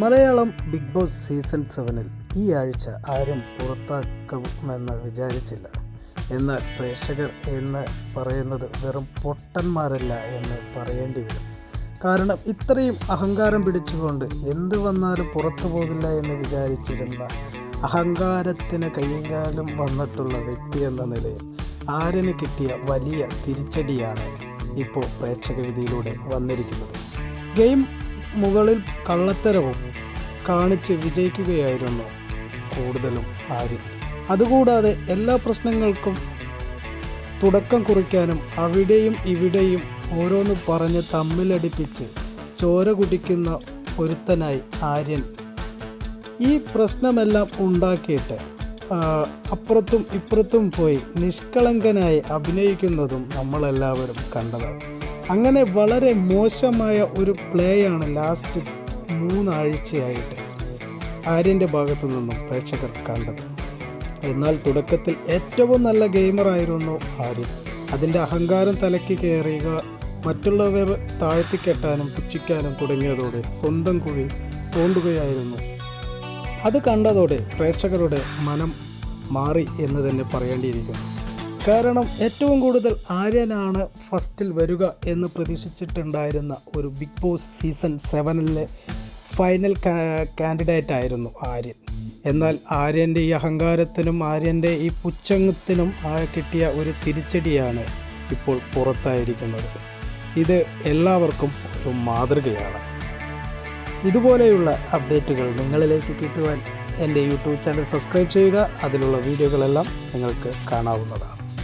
Malayalam big boss season സെവനിൽ ഈ ആഴ്ച ആരും പുറത്താക്കുമെന്ന് വിചാരിച്ചില്ല. എന്നാൽ പ്രേക്ഷകർ എന്ന് പറയുന്നത് വെറും പൊട്ടന്മാരല്ല എന്ന് പറയേണ്ടി വരും. കാരണം ഇത്രയും അഹങ്കാരം പിടിച്ചുകൊണ്ട് എന്ത് വന്നാലും പുറത്തു പോകില്ല എന്ന് വിചാരിച്ചിരുന്ന അഹങ്കാരത്തിന് കൈകാലം വന്നിട്ടുള്ള വ്യക്തി എന്ന നിലയിൽ ആരിന് കിട്ടിയ വലിയ തിരിച്ചടിയാണ് ഇപ്പോൾ പ്രേക്ഷക വിധിയിലൂടെ വന്നിരിക്കുന്നത്. ഗെയിം മുകളിൽ കള്ളത്തരവും കാണിച്ച് വിജയിക്കുകയായിരുന്നു കൂടുതലും ആരും. അതുകൂടാതെ എല്ലാ പ്രശ്നങ്ങൾക്കും തുടക്കം കുറിക്കാനും അവിടെയും ഇവിടെയും ഓരോന്ന് പറഞ്ഞ് തമ്മിലടിപ്പിച്ച് ചോര കുടിക്കുന്ന ഒരുത്തനായി ആര്യൻ ഈ പ്രശ്നമെല്ലാം ഉണ്ടാക്കിയിട്ട് അപ്പുറത്തും ഇപ്പുറത്തും പോയി നിഷ്കളങ്കനായി അഭിനയിക്കുന്നതും നമ്മളെല്ലാവരും കണ്ടതാണ്. അങ്ങനെ വളരെ മോശമായ ഒരു പ്ലേയാണ് ലാസ്റ്റ് മൂന്നാഴ്ചയായിട്ട് ആര്യന്റെ ഭാഗത്തു നിന്നും പ്രേക്ഷകർ കണ്ടത്. എന്നാൽ തുടക്കത്തിൽ ഏറ്റവും നല്ല ഗെയിമറായിരുന്നു ആര്യൻ. അതിന്റെ അഹങ്കാരം തലയ്ക്ക് കയറിയുക മറ്റുള്ളവർ താഴ്ത്തിക്കെട്ടാനും പുച്ഛിക്കാനും തുടങ്ങിയതോടെ സ്വന്തം കുഴി തോണ്ടുകയായിരുന്നു. അത് കണ്ടതോടെ പ്രേക്ഷകരുടെ മനം മാറി എന്ന് തന്നെ പറയേണ്ടിയിരിക്കുന്നു. കാരണം ഏറ്റവും കൂടുതൽ ആര്യനാണ് ഫസ്റ്റിൽ വരിക എന്ന് പ്രതീക്ഷിച്ചിട്ടുണ്ടായിരുന്ന ഒരു ബിഗ് ബോസ് സീസൺ സെവനിലെ ഫൈനൽ കാൻഡിഡേറ്റ് ആയിരുന്നു ആര്യൻ. എന്നാൽ ആര്യന്റെ ഈ അഹങ്കാരത്തിനും ആര്യന്റെ ഈ പുച്ഛത്തിനും കിട്ടിയ ഒരു തിരിച്ചടിയാണ് ഇപ്പോൾ പുറത്തായിരിക്കുന്നത്. ഇത് എല്ലാവർക്കും ഒരു മാതൃകയാണ്. ഇതുപോലെയുള്ള അപ്ഡേറ്റുകൾ നിങ്ങളിലേക്ക് കിട്ടുവാൻ എന്റെ യൂട്യൂബ് ചാനൽ സബ്സ്ക്രൈബ് ചെയ്യുക. അതിലുള്ള വീഡിയോകളെല്ലാം നിങ്ങൾക്ക് കാണാവുന്നതാണ്.